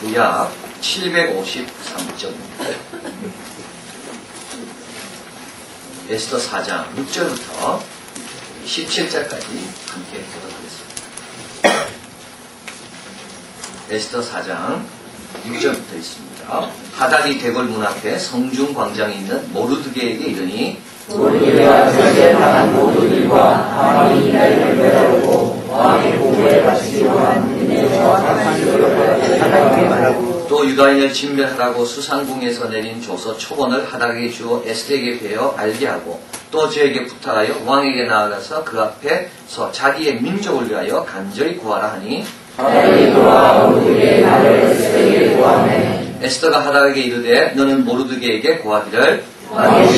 구약 753쪽입니다. 에스더 4장 6절부터 17절까지 함께 보도록 하겠습니다. 에스더 4장 6절부터 있습니다. 하닥이 대궐 문 앞에 성중 광장에 있는 모르드게에게 이르니 우리가 절제당한 모두들과 왕이 이날 결별하고 왕의 보고에 바치기로 한 하나님께 말하고 또 유다인을 진멸하라고 수상궁에서 내린 조서 초본을 하닥에게 주어 에스더에게 배워 알게 하고 또 저에게 부탁하여 왕에게 나아가서 그 앞에서 자기의 민족을 위하여 간절히 구하라 하니 에스더가 하닥에게 이르되 너는 모르드게에게 구하기를 왕의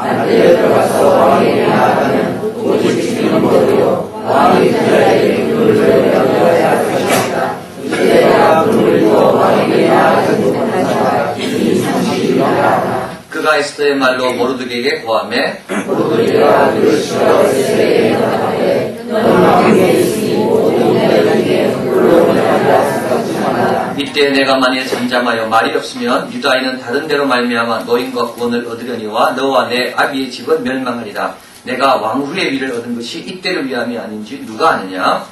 안뜰에 들어가서 왕에게 나아가는 오직 주님은 거두어 왕이 그들에게 그를 명령하여 할 것이다 이제 내가 그를 두어 왕에게 나아가는 못한 자가 이 상식이 나라다 그가 에스더의 말로 구하매 우리가 그를 싫어 에스더에게 나아가되 너는 왕에게 이때 내가 만일 잠잠하여 말이 없으면 유다인은 다른 데로 말미암아 노인과 구원을 얻으려니와 너와 내 아비의 집은 멸망하리라 내가 왕후의 위를 얻은 것이 이때를 위함이 아닌지 누가 아느냐?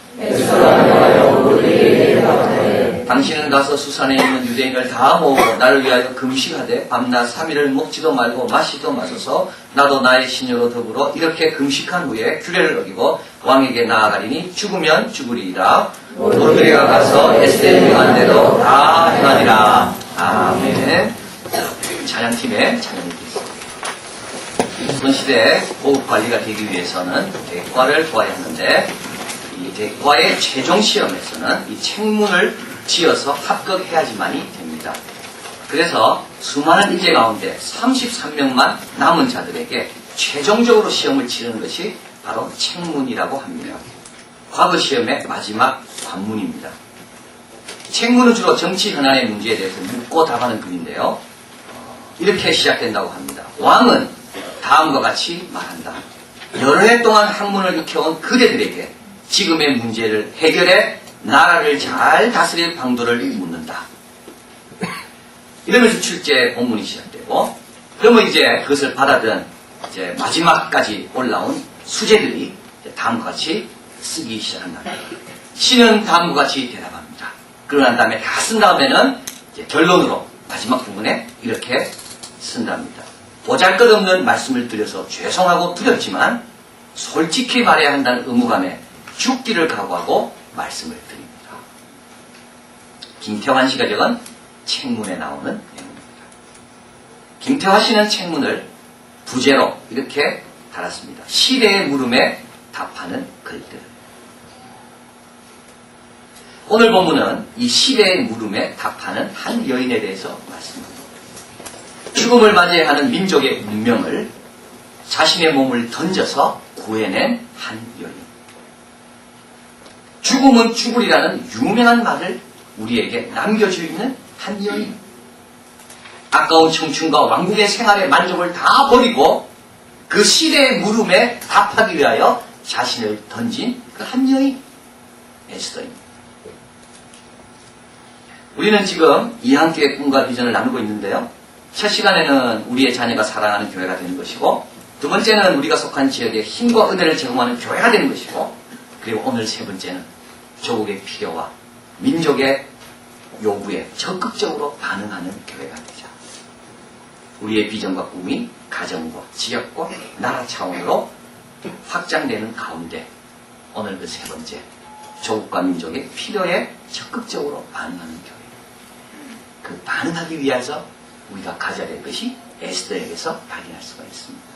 당신은 가서 수산에 있는 유대인을 다 모으고 나를 위하여 금식하되 밤낮 3일을 먹지도 말고 마시도 마셔서 나도 나의 시녀로 더불어 이렇게 금식한 후에 규례를 어기고 왕에게 나아가리니 죽으면 죽으리이다. 모르드리가 가서 에스테를 행한 대로 다 행하리라. 아멘. 찬양팀의 찬양이 있습니다 조선 시대 고급 관리가 되기 위해서는 대과를 하는데 이 대과의 최종 시험에서는 이 책문을 지어서 합격해야지만이 됩니다. 그래서 수많은 인재 가운데 33명만 남은 자들에게 최종적으로 시험을 치르는 것이 바로 책문이라고 합니다. 과거 시험의 마지막 관문입니다. 책문은 주로 정치 현안의 문제에 대해서 묻고 답하는 글인데요. 어, 이렇게 시작된다고 합니다. 왕은 다음과 같이 말한다. 여러 해 동안 학문을 익혀온 그대들에게 지금의 문제를 해결해 나라를 잘 다스릴 방도를 묻는다. 이러면서 출제 본문이 시작되고, 그러면 이제 그것을 받아든 이제 마지막까지 올라온 수재들이 이제 다음과 같이 쓰기 시작한다. 시는 다음과 같이 대답합니다. 그러고 난 다음에 다 쓴 다음에는 결론으로 마지막 부분에 이렇게 쓴답니다. 보잘 것 없는 말씀을 드려서 죄송하고 두렵지만 솔직히 말해야 한다는 의무감에 죽기를 각오하고 말씀을 드립니다. 김태환 씨가 적은 책문에 나오는 내용입니다. 김태환 씨는 책문을 부제로 이렇게 달았습니다. 시대의 물음에 답하는 글들. 오늘 본문은 이 시대의 물음에 답하는 한 여인에 대해서 말씀합니다. 죽음을 맞이하는 민족의 운명을 자신의 몸을 던져서 구해낸 한 여인. 죽음은 죽으리라는 유명한 말을 우리에게 남겨주고 있는 한 여인. 아까운 청춘과 왕국의 생활의 만족을 다 버리고 그 시대의 물음에 답하기 위하여 자신을 던진 그 한 여인. 에스더입니다. 우리는 지금 이한교의 꿈과 비전을 나누고 있는데요. 첫 시간에는 우리의 자녀가 사랑하는 교회가 되는 것이고, 두 번째는 우리가 속한 지역에 힘과 은혜를 제공하는 교회가 되는 것이고, 그리고 오늘 세 번째는 조국의 필요와 민족의 요구에 적극적으로 반응하는 교회가 되자. 우리의 비전과 꿈이 가정과 지역과 나라 차원으로 확장되는 가운데 오늘 그 세 번째 조국과 민족의 필요에 적극적으로 반응하는 교회. 그 반응하기 위해서 우리가 가져야 될 것이 에스더에게서 발견할 수가 있습니다.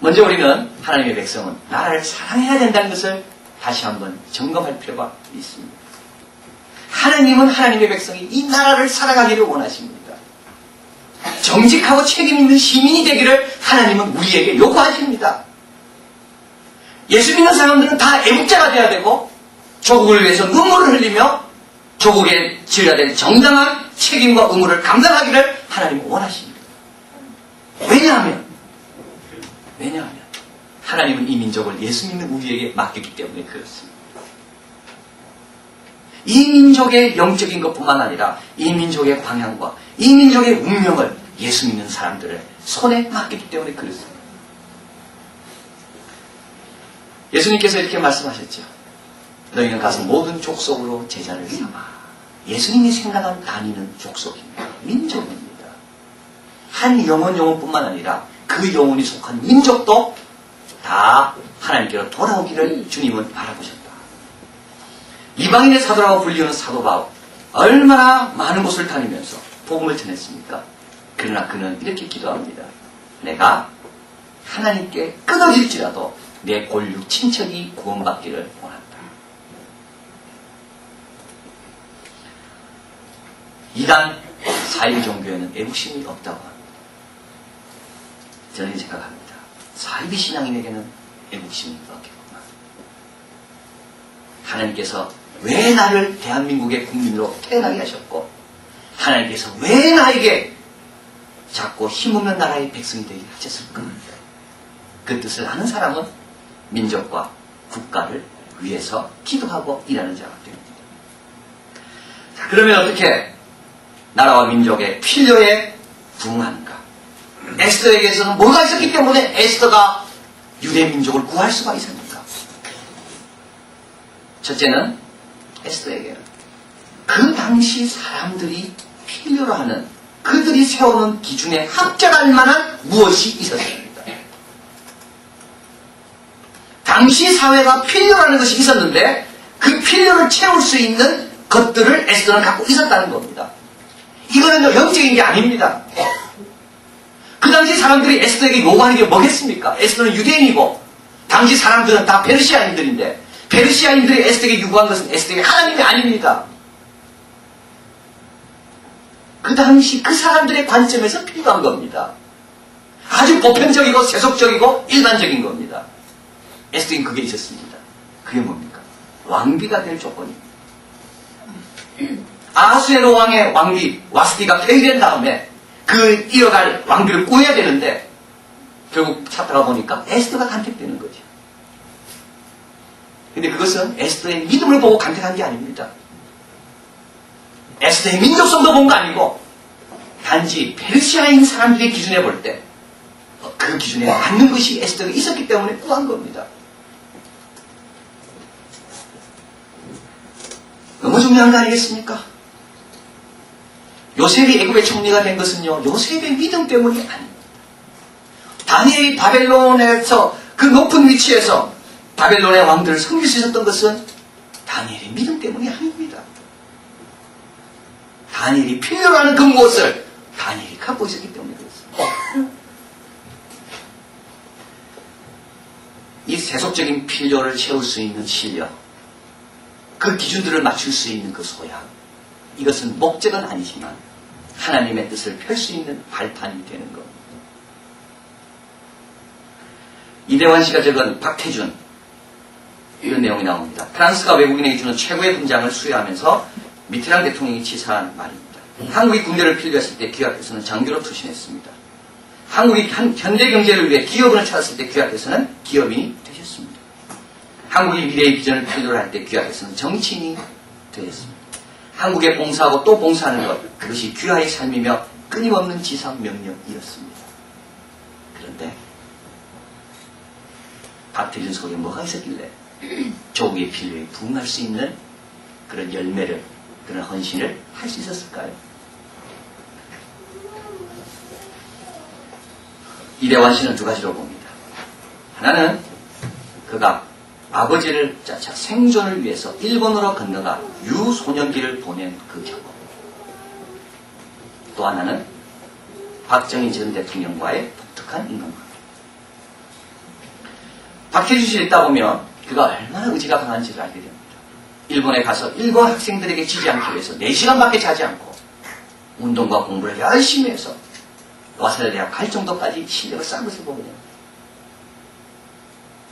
먼저 우리는 하나님의 백성은 나라를 사랑해야 된다는 것을 다시 한번 점검할 필요가 있습니다. 하나님은 하나님의 백성이 이 나라를 사랑하기를 원하십니다. 정직하고 책임 있는 시민이 되기를 하나님은 우리에게 요구하십니다. 예수 믿는 사람들은 다 애국자가 돼야 되고 조국을 위해서 눈물을 흘리며 조국에 지어야 될 정당한 책임과 의무를 감당하기를 하나님은 원하십니다. 왜냐하면 왜냐하면 하나님은 이 민족을 예수 믿는 우리에게 맡겼기 때문에 그렇습니다. 이 민족의 영적인 것뿐만 아니라 이 민족의 방향과 이 민족의 운명을 예수 믿는 사람들의 손에 맡겼기 때문에 그렇습니다. 예수님께서 이렇게 말씀하셨죠. 너희는 가서 모든 족속으로 제자를 삼아. 예수님이 생각한 단위는 족속입니다. 민족입니다. 한 영혼 영혼뿐만 아니라 그 영혼이 속한 민족도 다 하나님께로 돌아오기를 주님은 바라보셨다. 이방인의 사도라고 불리는 사도 바울 얼마나 많은 곳을 다니면서 복음을 전했습니까? 그러나 그는 이렇게 기도합니다. 내가 하나님께 끊어질지라도 내 골육 친척이 구원받기를 원한다. 이단 사일 종교에는 애국심이 없다고 합니다. 저는 생각합니다. 사이비 신앙인에게는 애국심이 없겠구나. 하나님께서 왜 나를 대한민국의 국민으로 태어나게 하셨고, 하나님께서 왜 나에게 자꾸 힘없는 나라의 백성이 되게 하셨을까? 그 뜻을 아는 사람은 민족과 국가를 위해서 기도하고 일하는 자가 됩니다. 자, 그러면 어떻게 나라와 민족의 필요에 부응하는가? 에스더에게서는 뭐가 있었기 때문에 에스더가 유대 민족을 구할 수가 있습니까? 첫째는 에스더에게 그 당시 사람들이 필요로 하는 그들이 세우는 기준에 합작할 만한 무엇이 있었습니다. 당시 사회가 필요라는 것이 있었는데 그 필요를 채울 수 있는 것들을 에스더는 갖고 있었다는 겁니다. 이거는 영적인 게 아닙니다. 그 당시 사람들이 에스더에게 요구하는 게 뭐겠습니까? 에스더는 유대인이고 당시 사람들은 다 페르시아인들인데 페르시아인들이 에스더에게 요구한 것은 에스더에게 하나님이 아닙니다. 그 당시 그 사람들의 관점에서 필요한 겁니다. 아주 보편적이고 세속적이고 일반적인 겁니다. 에스더인 그게 있었습니다. 그게 뭡니까? 왕비가 될 조건입니다. 아수에로 왕의 왕비 와스티가 폐위된 다음에 그 이어갈 왕비를 구해야 되는데 결국 찾다가 보니까 에스더가 간택되는 거죠. 근데 그것은 에스더의 믿음을 보고 간택한 게 아닙니다. 에스더의 민족성도 본 거 아니고 단지 페르시아인 사람들의 기준에 볼 때 그 기준에 맞는 것이 에스더가 있었기 때문에 구한 겁니다. 너무 중요한 거 아니겠습니까? 요셉이 애굽의 총리가 된 것은요, 요셉의 믿음 때문이 아닙니다. 다니엘이 바벨론에서 그 높은 위치에서 바벨론의 왕들을 섬길 수 있었던 것은 다니엘의 믿음 때문이 아닙니다. 다니엘이 필요로 하는 그 무엇을 다니엘이 갖고 있었기 때문에 그렇습니다. 이 세속적인 필요를 채울 수 있는 실력, 그 기준들을 맞출 수 있는 그 소양, 이것은 목적은 아니지만 하나님의 뜻을 펼 수 있는 발판이 되는 겁니다. 이대환 씨가 적은 박태준 이런 내용이 나옵니다. 프랑스가 외국인에게 주는 최고의 훈장을 수여하면서 미테랑 대통령이 치사한 말입니다. 한국이 군대를 필요했을 때 귀학에서는 장교로 투신했습니다. 한국이 현- 현대 경제를 위해 기업을 찾았을 때 귀학에서는 기업인이 되셨습니다. 한국이 미래의 비전을 필요로 할때 귀학에서는 정치인이 되었습니다. 한국에 봉사하고 또 봉사하는 것, 그것이 귀하의 삶이며 끊임없는 지상 명령이었습니다. 그런데 박태준 속에 뭐가 있었길래 조국의 필요에 부응할 수 있는 그런 열매를, 그런 헌신을 할 수 있었을까요? 이대환 씨는 두 가지로 봅니다. 하나는 그가 아버지를 자차 생존을 위해서 일본으로 건너가 유소년기를 보낸 그 경험. 또 하나는 박정희 전 대통령과의 독특한 인간관계. 박혜준 씨를 있다 보면 그가 얼마나 의지가 강한지를 알게 됩니다. 일본에 가서 일본 학생들에게 지지 않기 위해서 4시간밖에 자지 않고 운동과 공부를 열심히 해서 와사대 대학 갈 정도까지 실력을 쌓은 것을 보거든요.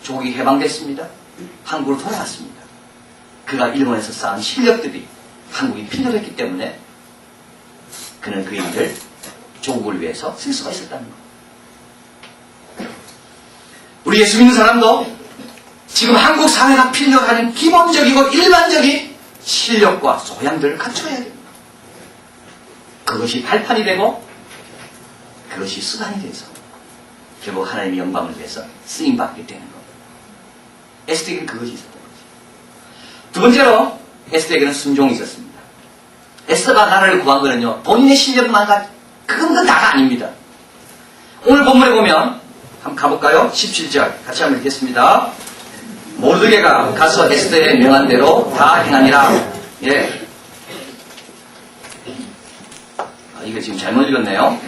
조국이 해방됐습니다. 한국으로 돌아왔습니다. 그가 일본에서 쌓은 실력들이 한국이 필요했기 때문에 그는 그 일을 조국을 위해서 쓸 수가 있었다는 것. 우리 예수 믿는 사람도 지금 한국 사회가 필요로 하는 기본적이고 일반적인 실력과 소양들을 갖춰야 됩니다. 그것이 발판이 되고 그것이 수단이 돼서 결국 하나님의 영광을 위해서 쓰임받게 되는. 에스더에게는 그것이 있었던 거죠. 두 번째로 에스더에게는 순종이 있었습니다. 에스더가 나라를 구한 거는요, 본인의 실력만 가, 그건 다가 아닙니다. 오늘 본문에 보면, 한번 가볼까요? 17절. 같이 한번 읽겠습니다. 모르드게가 가서 에스더의 명한 대로 다 행하니라. 예. 아, 이거 지금 잘못 읽었네요.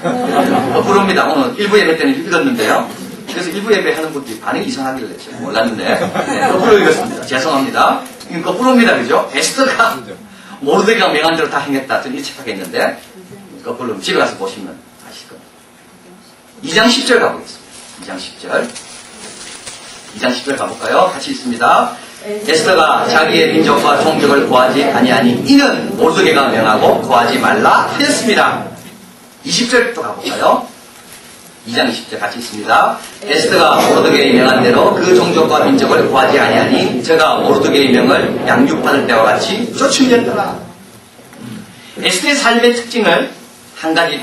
거꾸로입니다. 오늘 일부 예배 때는 읽었는데요. 그래서 일부 예배 하는 분들이 반응이 이상하길래 제가 몰랐는데, 네, 거꾸로 읽었습니다. 죄송합니다. 이건 거꾸로입니다. 그죠? 에스더가 모르드게가 명한 대로 다 행했다. 좀 일찍하겠는데, 거꾸로 집에 가서 보시면 아실 겁니다. 2장 10절 가보겠습니다. 2장 10절. 2장 10절 가볼까요? 같이 읽습니다. 에스더가 자기의 민족과 종족을 구하지 아니하니 이는 모르드게가 명하고 구하지 말라 하였습니다. 20절 또 가볼까요? 2장 20절 같이 읽습니다. 에스더가 모르드게의 명한 대로 그 종족과 민족을 구하지 아니하니 저가 모르드게의 명을 양육받을 때와 같이 쫓으려더라. 에스더의 삶의 특징을 한 가지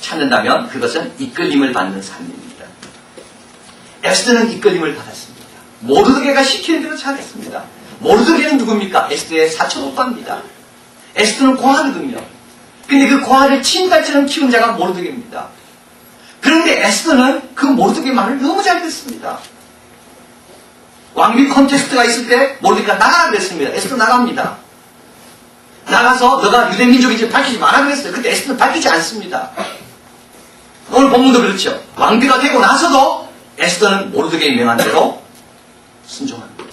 찾는다면 그것은 이끌림을 받는 삶입니다. 에스더는 이끌림을 받았습니다. 모르드게가 시키는 대로 잘했습니다. 모르드게는 누굽니까? 에스더의 사촌 오빠입니다. 에스더는 고아거든요. 근데 그 고아를 친딸처럼 키운 자가 모르드게입니다. 그런데 에스더는 그 모르드게 말을 너무 잘 듣습니다. 왕비 콘테스트가 있을 때 모르드게가 나가라 그랬습니다. 에스더 나갑니다. 나가서 너가 유대민족인지 밝히지 마라 그랬어요. 근데 에스더는 밝히지 않습니다. 오늘 본문도 그렇죠. 왕비가 되고 나서도 에스더는 모르드게의 명한 대로 순종합니다.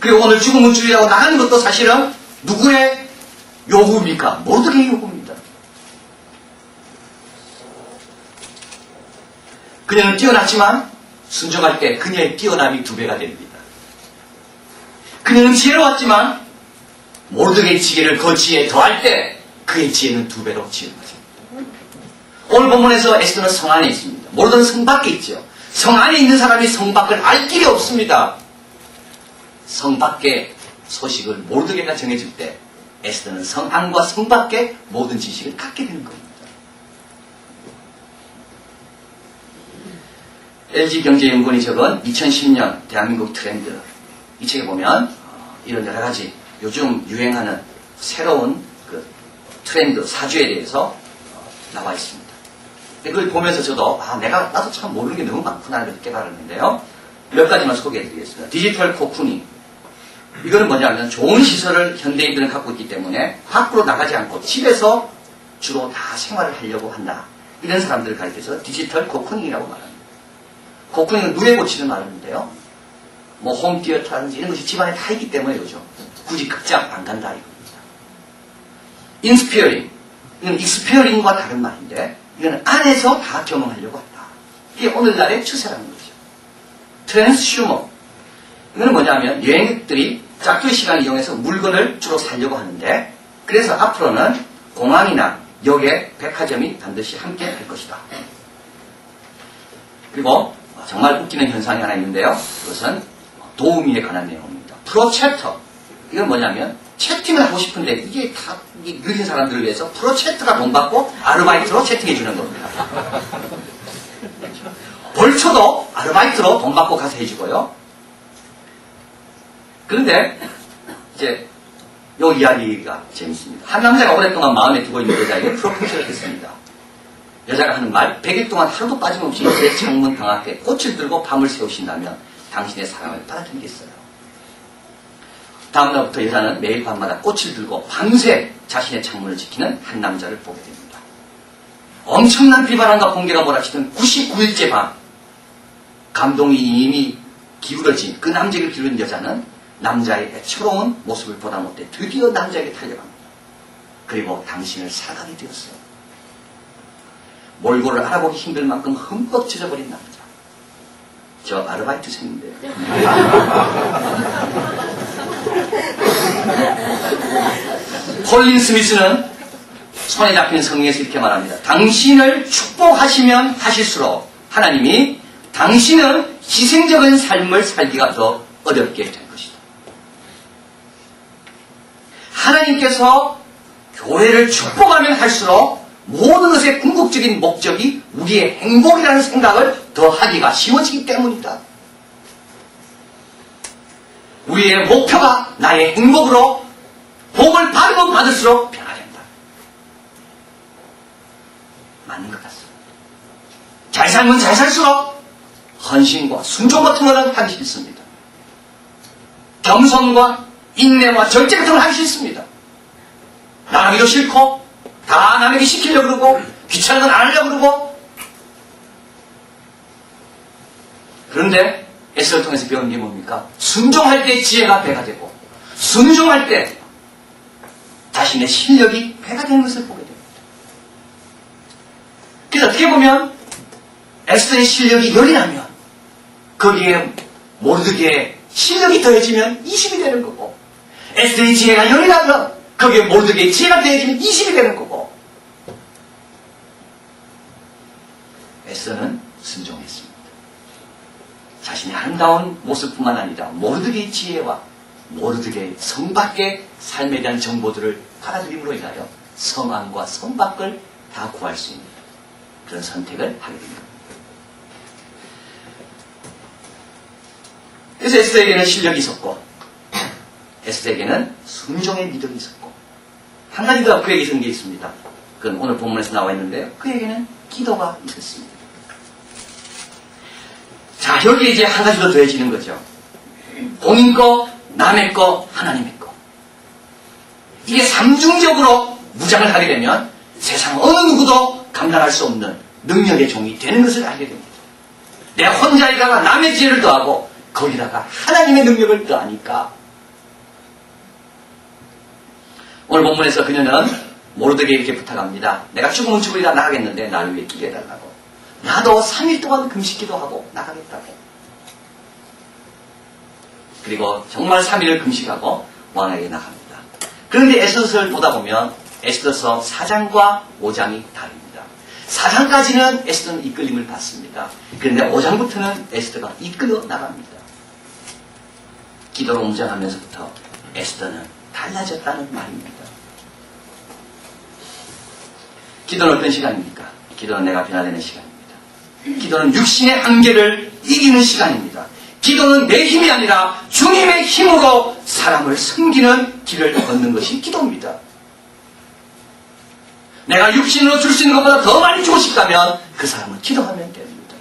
그리고 오늘 죽음은 주의라고 나가는 것도 사실은 누구의 요구입니까? 모르드게의 요구입니다. 그녀는 뛰어났지만 순종할 때 그녀의 뛰어남이 두 배가 됩니다. 그녀는 지혜로웠지만 모르드게의 지혜를 그 지혜에 더할 때 그의 지혜는 두 배로 지혜로워집니다. 오늘 본문에서 에스더는 성 안에 있습니다. 모르드는 성 밖에 있죠. 성 안에 있는 사람이 성 밖을 알 길이 없습니다. 성 밖의 소식을 모르드게가 정해줄 때 에스더는 성 안과 성 밖의 모든 지식을 갖게 되는 겁니다. LG경제연구원이 적은 2010년 대한민국 트렌드 이 책에 보면 어, 이런 여러 가지 요즘 유행하는 새로운 그 트렌드 사주에 대해서 어, 나와 있습니다. 그걸 보면서 저도 아 내가 나도 참 모르는 게 너무 많구나 이렇게 깨달았는데요. 몇 가지만 소개해드리겠습니다. 디지털 코쿠닝 이거는 뭐냐면 좋은 시설을 현대인들은 갖고 있기 때문에 밖으로 나가지 않고 집에서 주로 다 생활을 하려고 한다. 이런 사람들을 가리켜서 디지털 코쿠닝이라고 말합니다. 코쿠닝은 눈에 고치는 말인데요. 뭐 홈티어터라든지 이런 것이 집안에 다 있기 때문에 그죠. 굳이 극장 안 간다 이겁니다. 인스피어링 이건 익스피어링과 다른 말인데 이거는 안에서 다 경험하려고 한다. 이게 오늘날의 추세라는 거죠. 트랜스슈머 이거는 뭐냐면 여행객들이 짝퉁 시간을 이용해서 물건을 주로 사려고 하는데 그래서 앞으로는 공항이나 역에 백화점이 반드시 함께 할 것이다. 그리고 정말 웃기는 현상이 하나 있는데요. 그것은 도우미에 관한 내용입니다. 프로챕터. 이건 뭐냐면 채팅을 하고 싶은데 이게 다이 느린 사람들을 위해서 프로챕터가 돈 받고 아르바이트로 채팅해 주는 겁니다. 벌초도 아르바이트로 돈 받고 가서 해주고요. 그런데 이제 요 이야기가 재밌습니다. 한 남자가 오랫동안 마음에 두고 있는 여자에게 프로포즈를 했습니다. 여자가 하는 말, 100일 동안 하루도 빠짐없이 제 창문 방 앞에 꽃을 들고 밤을 새우신다면 당신의 사랑을 빨아들이겠어요. 다음날부터 여자는 매일 밤마다 꽃을 들고 밤새 자신의 창문을 지키는 한 남자를 보게 됩니다. 엄청난 비바람과 번개가 몰아치던 99일째 밤, 감동이 이미 기울어진 그 남자에게 기울은 여자는 남자의 애처로운 모습을 보다 못해 드디어 남자에게 달려갑니다. 그리고 당신을 사랑하게 되었어요. 몰골을 알아보기 힘들 만큼 흠뻑 젖어버린 남자. 저 아르바이트생인데요. 콜린 스미스는 손에 잡힌 성경에서 이렇게 말합니다. 당신을 축복하시면 하실수록 하나님이 당신은 희생적인 삶을 살기가 더 어렵게 될 것이다. 하나님께서 교회를 축복하면 할수록 모든 것의 궁극적인 목적이 우리의 행복이라는 생각을 더 하기가 쉬워지기 때문이다. 우리의 목표가 나의 행복으로 복을 받으면 받을수록 변화된다. 맞는 것 같습니다. 잘 살면 잘 살수록 헌신과 순종 같은 것은 하기 싫습니다. 겸손과 인내와 절제 같은 걸 하기 싫습니다. 나가기도 싫고 다 남에게 시키려고 그러고 귀찮은 건 안 하려고 그러고 그런데 에스를 통해서 배운 게 뭡니까? 순종할 때 지혜가 배가 되고 순종할 때 자신의 실력이 배가 되는 것을 보게 됩니다. 그래서 어떻게 보면 에스더의 실력이 열이 나면 거기에 모르드게의 실력이 더해지면 20이 되는 거고 에스더의 지혜가 열이 나면 거기에 모르드게의 지혜가 더해지면 20이 되는 거고 에스더는 순종했습니다. 자신의 아름다운 모습뿐만 아니라 모르드게의 지혜와 모르드게의 성밖의 삶에 대한 정보들을 받아들임으로 인하여 성 안과 성 밖을 다 구할 수 있는 그런 선택을 하게 됩니다. 그래서 에스더에게는 실력이 있었고 에스더에게는 순종의 믿음이 있었고 한 가지 더 그에게 있는 게 있습니다. 그건 오늘 본문에서 나와 있는데요. 그에게는 기도가 있었습니다. 자, 여기에 이제 한 가지 더 더해지는 거죠. 본인 거, 남의 거, 하나님의 거. 이게 삼중적으로 무장을 하게 되면 세상 어느 누구도 감당할 수 없는 능력의 종이 되는 것을 알게 됩니다. 내 혼자이다가 남의 지혜를 더하고 거기다가 하나님의 능력을 더하니까 오늘 본문에서 그녀는 모르드게 이렇게 부탁합니다. 내가 죽으면 죽으리라 나가겠는데 나를 위해 기도해달라고. 나도 3일 동안 금식기도 하고 나가겠다고. 그리고 정말 3일을 금식하고 왕에게 나갑니다. 그런데 에스더서를 보다 보면 에스더서 4장과 5장이 다릅니다. 4장까지는 에스더는 이끌림을 받습니다. 그런데 5장부터는 에스더가 이끌어 나갑니다. 기도로 무장하면서부터 에스더는 달라졌다는 말입니다. 기도는 어떤 시간입니까? 기도는 내가 변화되는 시간입니다. 기도는 육신의 한계를 이기는 시간입니다. 기도는 내 힘이 아니라 주님의 힘으로 사람을 섬기는 길을 걷는 것이 기도입니다. 내가 육신으로 줄 수 있는 것보다 더 많이 주고 싶다면 그 사람은 기도하면 됩니다.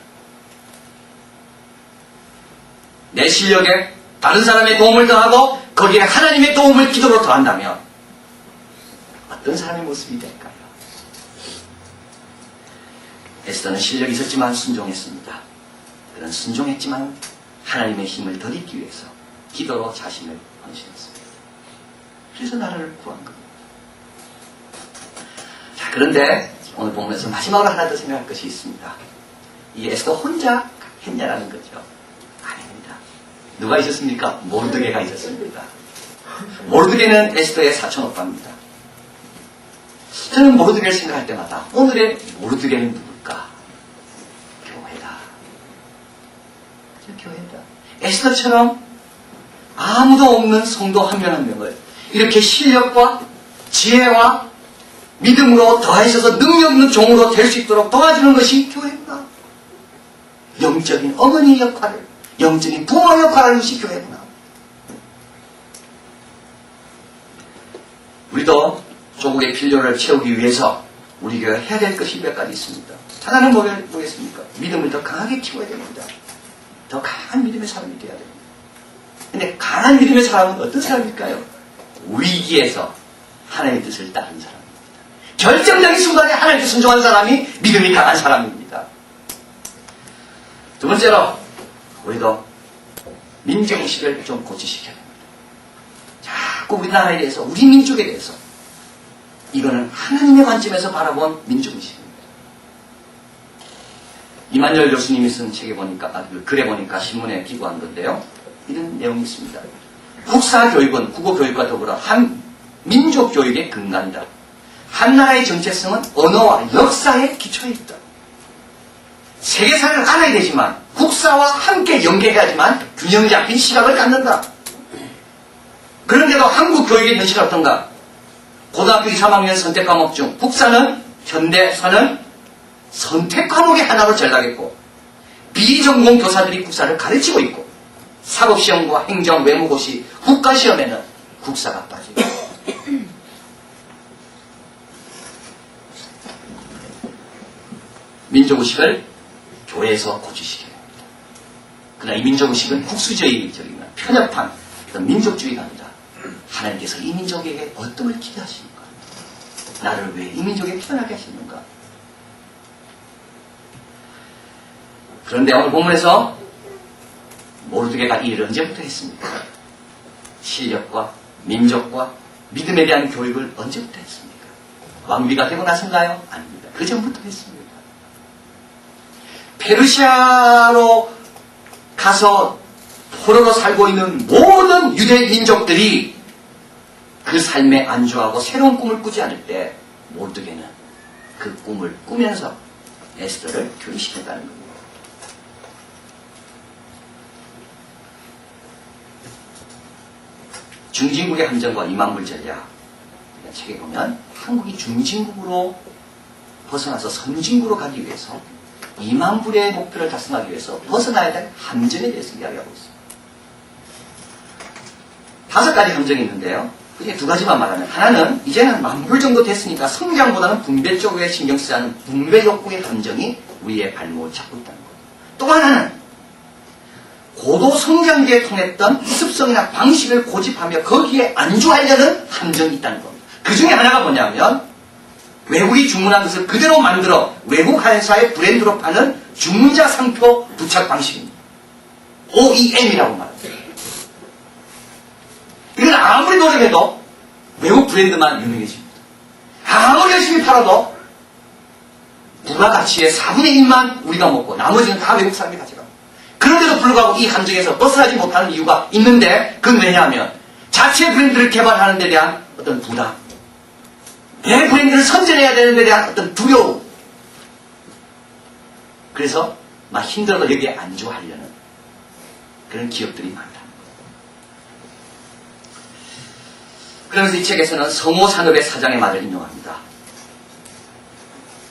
내 실력에 다른 사람의 도움을 더하고 거기에 하나님의 도움을 기도로 더한다면 어떤 사람의 모습이 될까요? 에스더는 실력이 있었지만 순종했습니다. 그는 순종했지만 하나님의 힘을 더 잊기 위해서 기도로 자신을 헌신했습니다. 그래서 나라를 구한 겁니다. 자, 그런데 오늘 보면서 마지막으로 하나 더 생각할 것이 있습니다. 이 에스더 혼자 했냐라는 거죠. 아닙니다. 누가 있었습니까? 모르드게가 있었습니다. 모르드게는 에스더의 사촌 오빠입니다. 저는 모르드게를 생각할 때마다 오늘의 모르드게는 누굴까? 교회다. 저 교회다. 에스더처럼 아무도 없는 성도 한 명 한 명을 이렇게 실력과 지혜와 믿음으로 더하셔서 능력 있는 종으로 될 수 있도록 도와주는 것이 교회구나. 영적인 어머니 역할을, 영적인 부모 역할을 하는 것이 교회구나. 우리도 조국의 필요를 채우기 위해서 우리 교회가 해야 될 것이 몇 가지 있습니다. 하나는 뭐겠습니까? 믿음을 더 강하게 키워야 됩니다. 더 강한 믿음의 사람이 되어야 됩니다. 근데 강한 믿음의 사람은 어떤 사람일까요? 위기에서 하나님의 뜻을 따른 사람입니다. 결정적인 순간에 하나님께 순종한 사람이 믿음이 강한 사람입니다. 두 번째로 우리도 민정의식을 좀 고치시켜야 됩니다. 자꾸 우리나라에 대해서 우리 민족에 대해서 이거는 하나님의 관점에서 바라본 민족의식입니다. 이만열 교수님이 쓴 책에 보니까, 아, 그 글에 보니까 신문에 기고한 건데요. 이런 내용이 있습니다. 국사 교육은 국어 교육과 더불어 한 민족 교육의 근간이다. 한 나라의 정체성은 언어와 역사에 기초해 있다. 세계사를 알아야 되지만 국사와 함께 연계해야지만 균형 잡힌 시각을 갖는다. 그런데도 한국 교육의 현실은 어떤가? 고등학교 2, 3학년 선택 과목 중 국사는 현대 사는 선택 과목의 하나로 전락했고 비전공 교사들이 국사를 가르치고 있고 사법시험과 행정, 외무고시, 국가시험에는 국사가 빠지고 민족의식을 교회에서 고치시켜야 됩니다. 그러나 이 민족의식은 국수주의적이나 편협한 어떤 민족주의가 아니라 하나님께서 이 민족에게 어떤 걸 기대하시는가? 나를 왜 이 민족에 태어나게 하시는가? 그런데 오늘 본문에서 모르드게가 이 일을 언제부터 했습니까? 실력과 민족과 믿음에 대한 교육을 언제부터 했습니까? 왕비가 되고 나선가요? 아닙니다. 그 전부터 했습니다. 페르시아로 가서 포로로 살고 있는 모든 유대 민족들이 그 삶에 안주하고 새로운 꿈을 꾸지 않을 때 모르드게는 그 꿈을 꾸면서 에스더를 교육시켰다는 겁니다. 중진국의 함정과 이만불 전략 책에 보면 한국이 중진국으로 벗어나서 선진국으로 가기 위해서 2만 불의 목표를 달성하기 위해서 벗어나야 될 함정에 대해서 이야기하고 있습니다. 다섯 가지 함정이 있는데요. 그중에 두 가지만 말하면 하나는 이제는 만불 정도 됐으니까 성장보다는 분배 쪽에 신경 쓰지 않은 분배 욕구의 함정이 우리의 발목을 잡고 있다는 거예요. 또 하나는 고도 성장기에 통했던 습성이나 방식을 고집하며 거기에 안주하려는 함정이 있다는 겁니다. 그 중에 하나가 뭐냐면 외국이 주문한 것을 그대로 만들어 외국 회사의 브랜드로 파는 주문자 상표 부착 방식입니다. OEM이라고 말합니다. 이건 아무리 노력해도 외국 브랜드만 유명해집니다. 아무리 열심히 팔아도 부가가치의 4분의 1만 우리가 먹고 나머지는 다 외국 사람이 가져갑니다. 그런데도 불구하고 이 함정에서 벗어나지 못하는 이유가 있는데 그건 왜냐하면 자체 브랜드를 개발하는 데 대한 어떤 부담 내 브랜드를 선전해야 되는 데 대한 어떤 두려움 그래서 막 힘들어도 여기에 안주하려는 그런 기업들이 거예요. 그러면서 이 책에서는 성호 산업의 사장의 말을 인용합니다.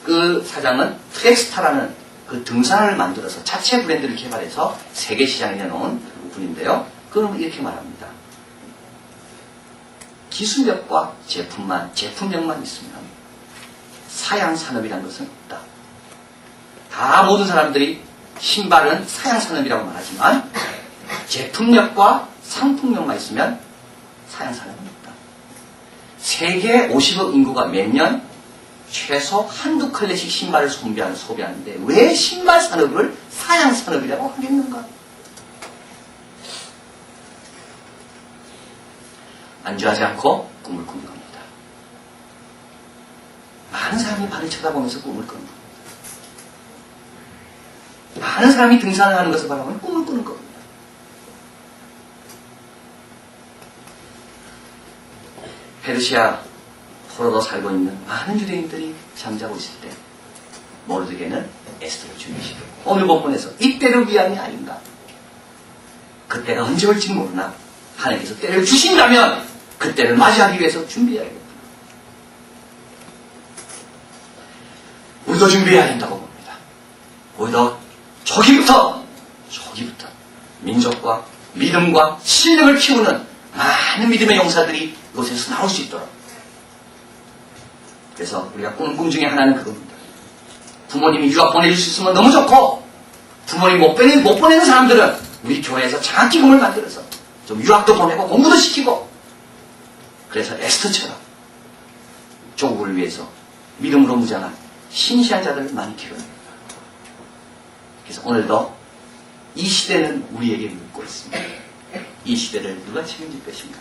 그 사장은 트랙스타라는 그 등산화를 만들어서 자체 브랜드를 개발해서 세계 시장에 내놓은 분인데요. 그는 이렇게 말합니다. 기술력과 제품만, 제품력만 있으면 사양 산업이라는 것은 없다. 다 모든 사람들이 신발은 사양 산업이라고 말하지만 제품력과 상품력만 있으면 사양 산업은 없다. 세계 50억 인구가 매년 최소 한두 클래식 신발을 소비하는, 소비하는데 왜 신발 산업을 사양 산업이라고 하겠는가? 안주하지 않고 꿈을 꾸는 겁니다. 많은 사람이 발을 쳐다보면서 꿈을 꾸는 겁니다. 많은 사람이 등산을 하는 것을 바라보면 꿈을 꾸는 겁니다. 페르시아 포로로 살고 있는 많은 유대인들이 잠자고 있을 때 모르드게는 에스더를 준비시켰고 오늘 본문에서 이때를 위함이 아닌가? 그때가 언제 올지 모르나 하나님께서 때를 주신다면 그때를 맞이하기 위해서 준비해야겠다 우리도 준비해야 된다고 봅니다. 우리도 초기부터 초기부터 민족과 믿음과 신령을 키우는 많은 믿음의 용사들이 이곳에서 나올 수 있도록 그래서 우리가 꾸는 꿈 중에 하나는 그겁니다. 부모님이 유학 보내줄 수 있으면 너무 좋고 부모님 못, 보내, 못 보내는 사람들은 우리 교회에서 장학기 금을 만들어서 좀 유학도 보내고 공부도 시키고 그래서 에스터처럼 조국을 위해서 믿음으로 무장한 신시한 자들을 많이 키워냅니다. 그래서 오늘도 이 시대는 우리에게 묻고 있습니다. 이 시대를 누가 책임질 것인가?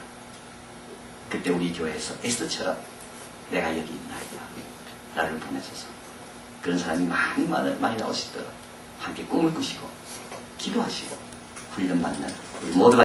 그때 우리 교회에서 에스터처럼 내가 여기 있나이다. 나를 보내소서. 그런 사람이 많이, 많이, 많이 나오시도록 함께 꿈을 꾸시고, 기도하시고, 훈련 받는 우리 모두가